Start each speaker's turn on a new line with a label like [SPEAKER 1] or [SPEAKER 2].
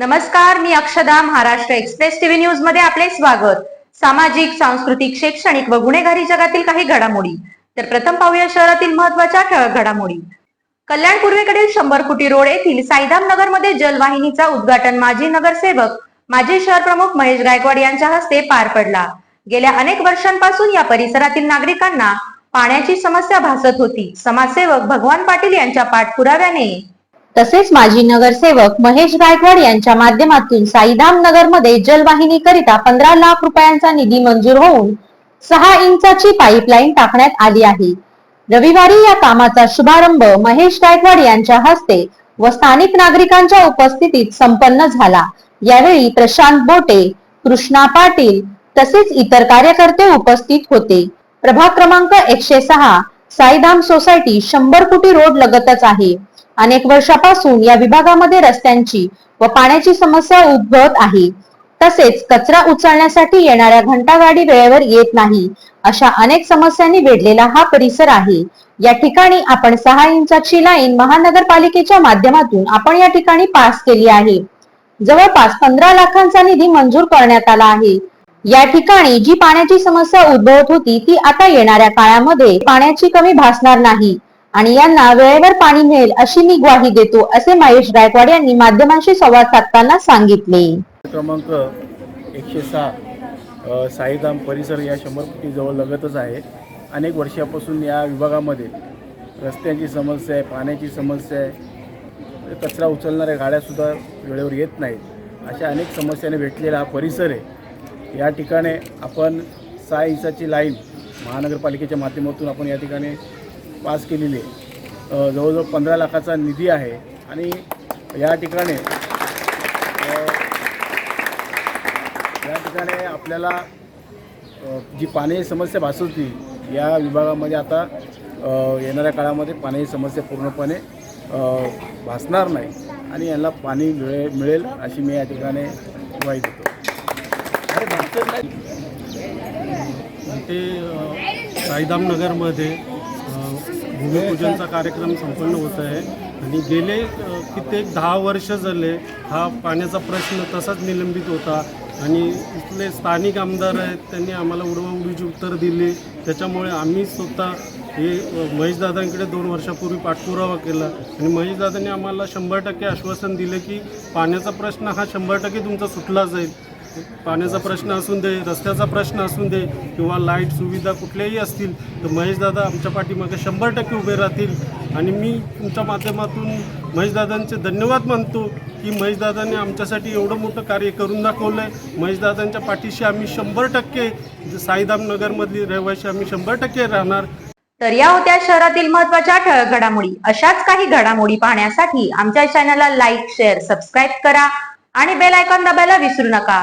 [SPEAKER 1] नमस्कार मी अक्षदा Maharashtra express TV न्यूजमध्ये आपले स्वागत. सामाजिक सांस्कृतिक शैक्षणिक व गुन्हेगारी जगातील काही घडामोडी. तर प्रथम पाहूया शहरातील महत्त्वाच्या ठळक घडामोडी. कल्याण पूर्वेकडील शंभर कोटी रोड येथील साईधाम नगरमध्ये जलवाहिनीचा उद्घाटन माजी नगरसेवक माजी शहर प्रमुख महेश गायकवाड यांच्या हस्ते पार पडला. गेल्या अनेक वर्षांपासून या परिसरातील नागरिकांना पाण्याची समस्या भासत होती. समाजसेवक भगवान पाटील यांच्या पाठपुराव्याने तसेच माजी नगरसेवक महेश गायकवाड यांच्या माध्यमातून साईधाम नगरमध्ये जलवाहिनीकरिता पंधरा लाख रुपयांचा निधी मंजूर होऊन सहा इंचाची पाईपलाईन टाकण्यात आली आहे. रविवारी या कामाचा शुभारंभ महेश गायकवाड यांच्या हस्ते व स्थानिक नागरिकांच्या उपस्थितीत संपन्न झाला. यावेळी प्रशांत बोटे कृष्णा पाटील तसेच इतर कार्यकर्ते उपस्थित होते. प्रभाग क्रमांक एकशे सहा साईधाम सोसायटी शंभर कोटी रोड लगतच आहे. अनेक वर्षापासून या विभागामध्ये रस्त्यांची व पाण्याची समस्या उद्भवत आहे. तसेच कचरा उचलण्यासाठी येणाऱ्या घंटागाडी वेळेवर येत नाही अशा अनेक समस्यांनी वेढलेला हा परिसर आहे. या ठिकाणी आपण सहा इंचाची लाईन महानगरपालिकेच्या माध्यमातून आपण या ठिकाणी पास केली आहे. जवळपास पंधरा लाखांचा निधी मंजूर करण्यात आला आहे. या ठिकाणी जी पाण्याची समस्या उद्भवत होती ती आता येणाऱ्या काळामध्ये पाण्याची कमी भासणार नाही. आणि यांना वेळेवर पाणी मिळेल अशी मी ग्वाही देतो असे महेश गायकवाड यांनी माध्यमांशी संवाद साधताना सांगितले.
[SPEAKER 2] क्रमांक एकशे सहा साईधाम परिसर या शंभर कोटी जवळ लगतच आहे. अनेक वर्षापासून या विभागामध्ये रस्त्यांची समस्या आहे पाण्याची समस्या आहे. कचरा उचलणाऱ्या गाड्यासुद्धा वेळेवर येत नाहीत. अशा अनेक समस्याने भेटलेला हा परिसर आहे. या ठिकाणी आपण सहा इंचाची लाईन महानगरपालिकेच्या माध्यमातून आपण या ठिकाणी पास केलेली आहे. जवळजवळ पंधरा लाखाचा निधी आहे. आणि या ठिकाणी या ठिकाणी आपल्याला जी पाण्याची समस्या भासवती या विभागामध्ये आता येणाऱ्या काळामध्ये पाण्याची समस्या पूर्णपणे भासणार नाही. आणि यांना पाणी मिळे मिळेल अशी मी या ठिकाणी ग्वाही देतो.
[SPEAKER 3] ते साईदामनगरमध्ये भूमिपूजनचा कार्यक्रम संपन्न होत आहे. आणि गेले कित्येक दहा वर्ष झाले हा पाण्याचा प्रश्न तसाच निलंबित होता. आणि इथले स्थानिक आमदार आहेत त्यांनी आम्हाला उडवाउडीची उत्तर दिली. त्याच्यामुळे आम्ही स्वतः हे महेशदादांकडे दोन वर्षापूर्वी पाठपुरावा केला. आणि महेशदादांनी आम्हाला शंभर टक्के आश्वासन दिले की पाण्याचा प्रश्न हा शंभर टक्के तुमचा सुटला जाईल. पाण्याचा प्रश्न असून दे रस्त्याचा प्रश्न असून दे किंवा लाइट सुविधा कुठल्याही असतील तर महेशदादा आमच्या पाठीमागे शंभर टक्के उभे राहतील. आणि मी तुमच्या माध्यमातून महेशदादांचे धन्यवाद मानतो की महेशदादांनी आमच्यासाठी एवढं मोठं कार्य करून दाखवलं आहे महेशदादांच्या पाठीशी आम्ही शंभर टक्के साईधाम नगरमधली रहिवाशी आम्ही शंभर टक्के राहणार.
[SPEAKER 1] तर या होत्या शहरातील महत्त्वाच्या ठळक घडामोडी. अशाच काही घडामोडी पाहण्यासाठी आमच्या चॅनलला लाईक शेअर सबस्क्राईब करा आणि बेल आयकॉन दाबायला विसरू नका.